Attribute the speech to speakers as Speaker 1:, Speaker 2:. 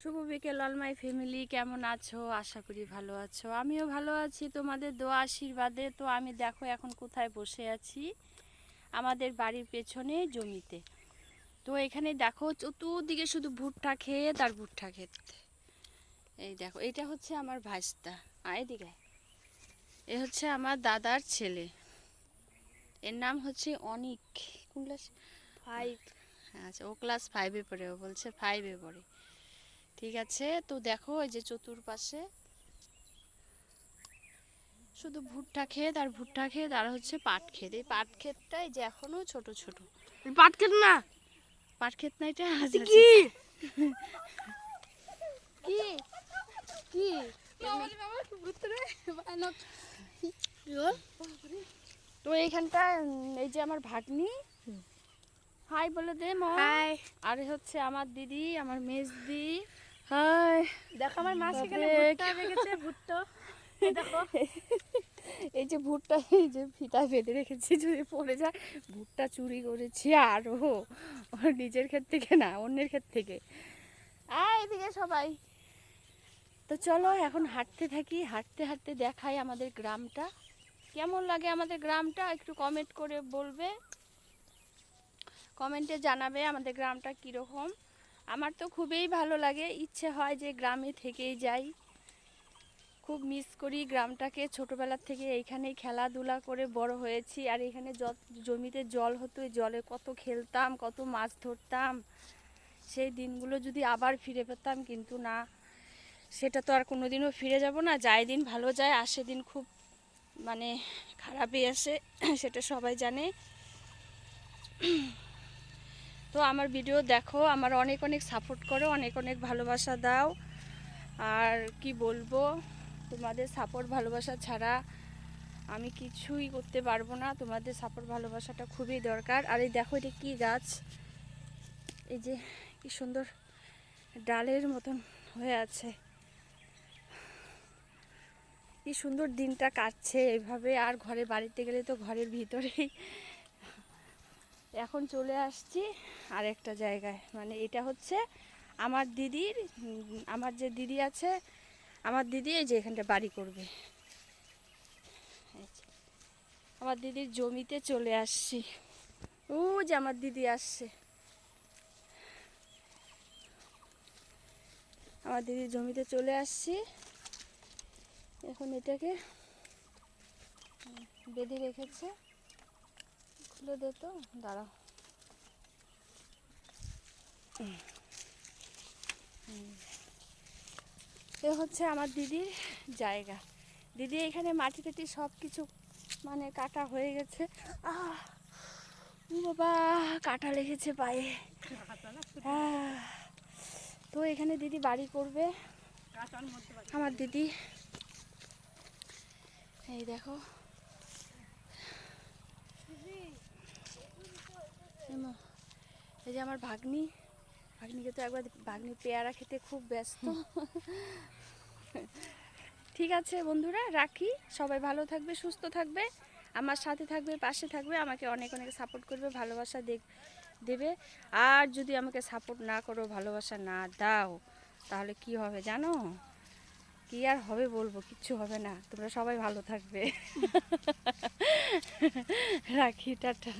Speaker 1: শুভ বিকেল অলমাই ফ্যামিলি কেমন আছো? আশা করি ভালো আছো। আমিও ভালো আছি তোমাদের দোয়া আশীর্বাদে। তো আমি দেখো এখন কোথায় বসে আছি আমাদের বাড়ির পেছনে জমিতে। তো এখানে দেখো চতুর্দিকে শুধু ভুট্টা ক্ষেত আর ভুট্টা ক্ষেত। এই দেখো এটা হচ্ছে আমার ভাস্তা আয় এদিকে। এ হচ্ছে আমার দাদার ছেলে। এর নাম হচ্ছে অনিক। কোন ক্লাস ফাইভ আচ্ছা ও ক্লাস ফাইভে পড়ে ও বলছে ফাইভে পড়ে। ঠিক আছে। তো দেখো এই যে চতুর্পাশে। শুধু ভুট্টা ক্ষেত আর ভুট্টা ক্ষেত আর হচ্ছে পাট ক্ষেত। এই পাট ক্ষেতটা এই যে এখনও ছোট ছোট।
Speaker 2: পাট খেত না?
Speaker 1: পাট ক্ষেত না এটা? আচ্ছা,
Speaker 2: কি?
Speaker 1: কি? কি? তো এইখানটা এই যে আমার ভাগ্নি। হাই বলে দে মা। আর হচ্ছে আমার দিদি আমার মেজদি।
Speaker 2: হাই। দেখো আমার মা সেখানে
Speaker 1: বাপরে,
Speaker 2: ভুট্টা রেখেছে ভুট্টো। এই দেখো।
Speaker 1: এই যে ভুট্টা এই যে ফিতা বেঁধে রেখেছি যদি পড়ে যায় ভুট্টা চুরি করেছি আরও ওর নিজের ক্ষেত থেকে না অন্যের ক্ষেত থেকে। আয় এদিকে সবাই। তো চলো এখন হাঁটতে থাকি। হাঁটতে হাঁটতে দেখাই আমাদের গ্রামটা। কেমন লাগে আমাদের গ্রামটা? একটু কমেন্ট করে বলবে। কমেন্টে জানাবে আমাদের গ্রামটা কীরকম। আমার তো খুবই ভালো লাগে। ইচ্ছে হয় যে গ্রামে থেকেই যাই। খুব মিস করি গ্রামটাকে। ছোটোবেলার থেকে এইখানেই খেলাধুলা করে বড় হয়েছি। আর এখানে জ- জমিতে জল হতো জলে কত খেলতাম, কত মাছ ধরতাম। সেই দিনগুলো যদি আবার ফিরে পেতাম, কিন্তু না। সেটা তো আর কোনোদিনও ফিরে যাব না। যায় দিন ভালো যায় আসে দিন খুব মানে খারাপই আসে, সেটা সবাই জানে। তো আমার ভিডিও দেখো, আমার অনেক অনেক সাপোর্ট করো, অনেক অনেক ভালোবাসা দাও। আর কি বলব, তোমাদের সাপোর্ট ভালোবাসা ছাড়া আমি কিছুই করতে পারব না। তোমাদের সাপোর্ট ভালোবাসাটা খুবই দরকার। আর এই দেখো, এটা কী গাছ? এই যে কি সুন্দর ডালের মতন হয়ে আছে। কি সুন্দর দিনটা কাটছে এইভাবে। আর ঘরে, বাড়িতে গেলে তো ঘরের ভিতরেই এখন চলে আসছি আরেকটা জায়গায়। মানে এটা হচ্ছে আমার দিদির, আমার যে দিদি আছে, আমার দিদি এই যে এখানটা বাড়ি করবে। আমার দিদির জমিতে চলে আসছি। ও যে আমার দিদি আসছে। আমার দিদির জমিতে চলে আসছি। এখন এটাকে বেঁধে রেখেছে। খুলে দে তো দাঁড়াও। হুম। এ হচ্ছে আমার দিদির জায়গা দিদি এখানে মাটি টাটি সব কিছু মানে কাটা হয়ে গেছে আহ বাবা কাটা লেগেছে পায়ে তো এখানে দিদি বাড়ি করবে আমার দিদি এই দেখো এই যে আমার ভাগ্নি, ভাগ্নিকে তো একবার ভাগ্নি পেয়ারা খেতে খুব ব্যস্ত। ঠিক আছে বন্ধুরা, রাখি। সবাই ভালো থাকবে, সুস্থ থাকবে, আমার সাথে থাকবে, পাশে থাকবে, আমাকে অনেক অনেক সাপোর্ট করবে, ভালোবাসা দেখ, দেবে। আর যদি আমাকে সাপোর্ট না করো, ভালোবাসা না দাও, তাহলে কি হবে জানো? কি আর হবে বলব, কিচ্ছু হবে না। তোমরা সবাই ভালো থাকবে। রাখি, টাটা।